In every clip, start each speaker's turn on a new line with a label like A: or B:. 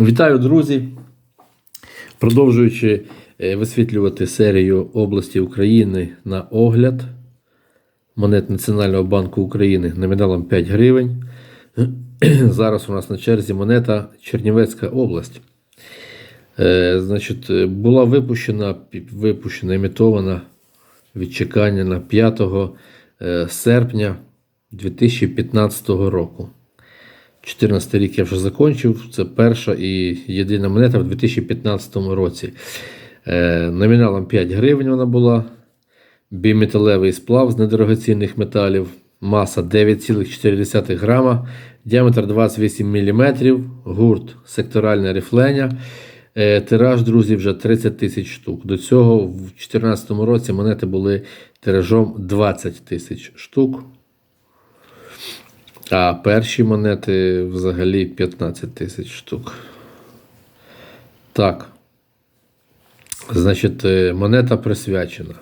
A: Вітаю, друзі! Продовжуючи е, висвітлювати серію області України на огляд монет Національного банку України номіналом 5 гривень. Зараз у нас на черзі монета Чернівецька область. Е, Значить, була випущена, випущена, імітована відчеканена 5 е, серпня 2015 року. 14 рік я вже закінчив. Це перша і єдина монета в 2015 році. Е, номіналом 5 гривень вона була. Біметалевий сплав з недорогоцінних металів. Маса 9,4 грама, діаметр 28 мм, гурт секторальне рифлення. Е, Тираж, друзі, вже 30 тисяч штук. До цього в 2014 році монети були тиражом 20 тисяч штук. А перші монети взагалі 15 тисяч штук. Так. Значить, е, монета присвячена.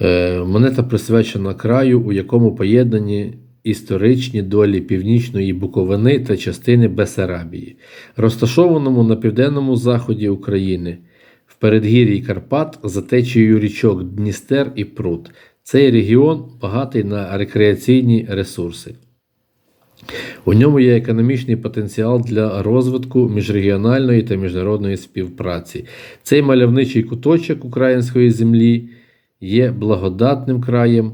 A: Е, Монета присвячена краю, у якому поєднані історичні долі північної Буковини та частини Бесарабії, розташованому на південному заході України, в передгір'ї Карпат за течією річок Дністер і Прут. Цей регіон багатий на рекреаційні ресурси. У ньому є економічний потенціал для розвитку міжрегіональної та міжнародної співпраці. Цей мальовничий куточок української землі є благодатним краєм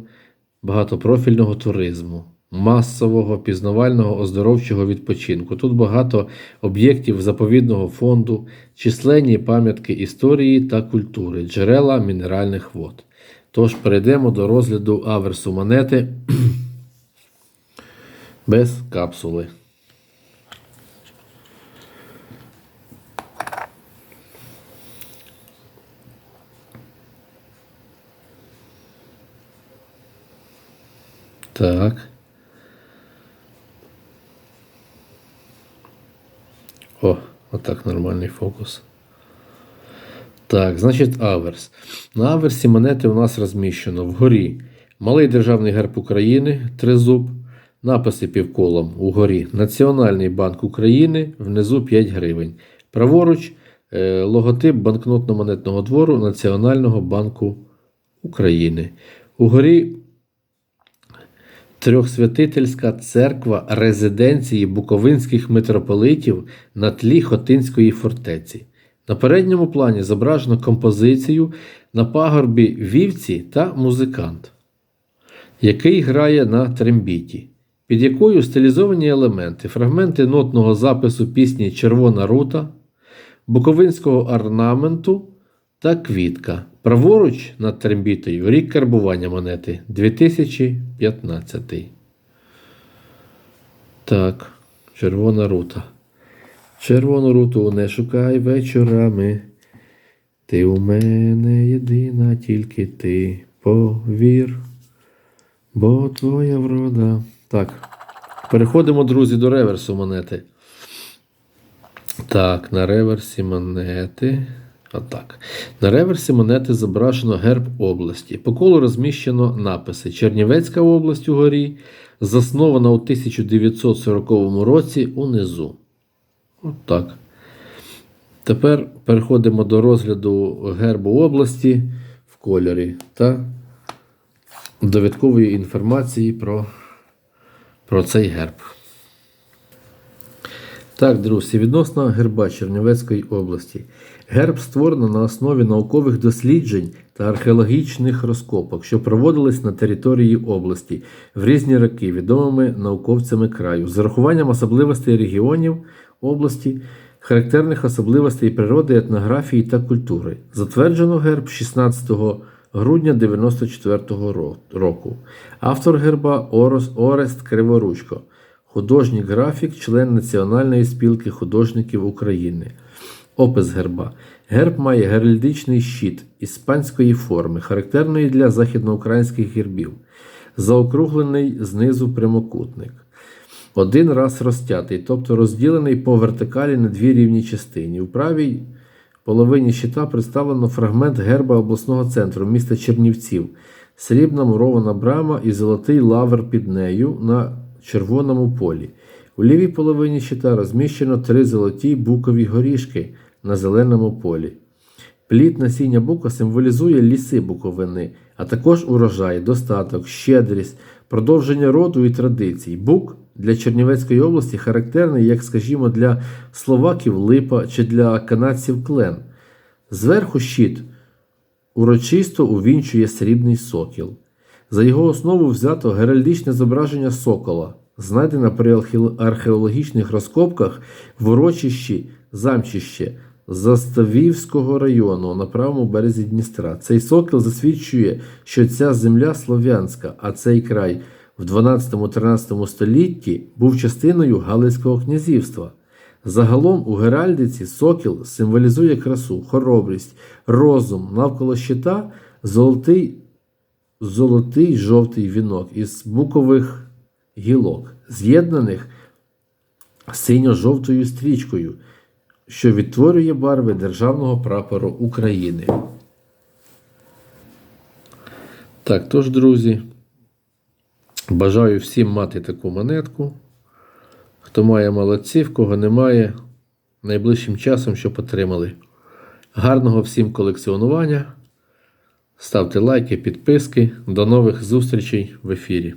A: багатопрофільного туризму, масового пізнавального оздоровчого відпочинку. Тут багато об'єктів заповідного фонду, численні пам'ятки історії та культури, джерела мінеральних вод. Тож перейдемо до розгляду аверсу монети без капсули. Так. О, отак нормальний фокус. Так, значить, аверс. На аверсі монети у нас розміщено вгорі малий державний герб України, тризуб, написи півколом угорі Національний банк України, внизу 5 гривень. Праворуч е, логотип банкнотно-монетного двору Національного банку України. Угорі Трьохсвятительська церква резиденції буковинських митрополитів на тлі Хотинської фортеці. На передньому плані зображено композицію на пагорбі вівці та музикант, який грає на трембіті, під якою стилізовані елементи, фрагменти нотного запису пісні Червона рута, буковинського орнаменту та квітка. Праворуч над трембітою рік карбування монети 2015. Так, червона рута. Червону руту не шукай вечорами. Ти у мене єдина, тільки ти повір, бо твоя врода. Так. Переходимо, друзі, до реверсу монети. Так, на реверсі монети. Отак. На реверсі монети зображено герб області. По колу розміщено написи: Чернівецька область угорі, заснована у 1940 році унизу. От так. Тепер переходимо до розгляду гербу області в кольорі та довідкової інформації про, про цей герб. Так, друзі, відносно герба Чернівецької області. Герб створено на основі наукових досліджень та археологічних розкопок, що проводились на території області в різні роки відомими науковцями краю, з урахуванням особливостей регіонів області, характерних особливостей природи, етнографії та культури. Затверджено герб 16 грудня 1994 року. Автор герба Орест Криворучко. Художній графік, член Національної спілки художників України. Опис герба. Герб має геральдичний щит іспанської форми, характерної для західноукраїнських гербів. Заокруглений знизу прямокутник. Один раз розтятий, тобто розділений по вертикалі на дві рівні частини. У правій половині щита представлено фрагмент герба обласного центру міста Чернівців, срібна мурована брама і золотий лавр під нею на червоному полі. У лівій половині щита розміщено три золоті букові горішки на зеленому полі. Плід насіння бука символізує ліси буковини, а також урожай, достаток, щедрість, продовження роду і традицій. Бук для Чернівецької області характерний, як, скажімо, для словаків липа чи для канадців клен. Зверху щит урочисто увінчує срібний сокіл. За його основу взято геральдичне зображення сокола, знайдене при архе- археологічних розкопках в урочищі Замчище Заставівського району на правому березі Дністра. Цей сокіл засвідчує, що ця земля слов'янська, а цей край в 12-13 столітті був частиною Галицького князівства. Загалом у Геральдиці сокіл символізує красу, хоробрість, розум, навколо щита золотий золотий жовтий вінок із букових гілок, з'єднаних синьо-жовтою стрічкою, що відтворює барви Державного прапору України. Так, тож, друзі, бажаю всім мати таку монетку. Хто має молодці, в кого немає, найближчим часом, щоб отримали. Гарного всім колекціонування. Ставте лайки, підписки. До нових зустрічей в ефірі.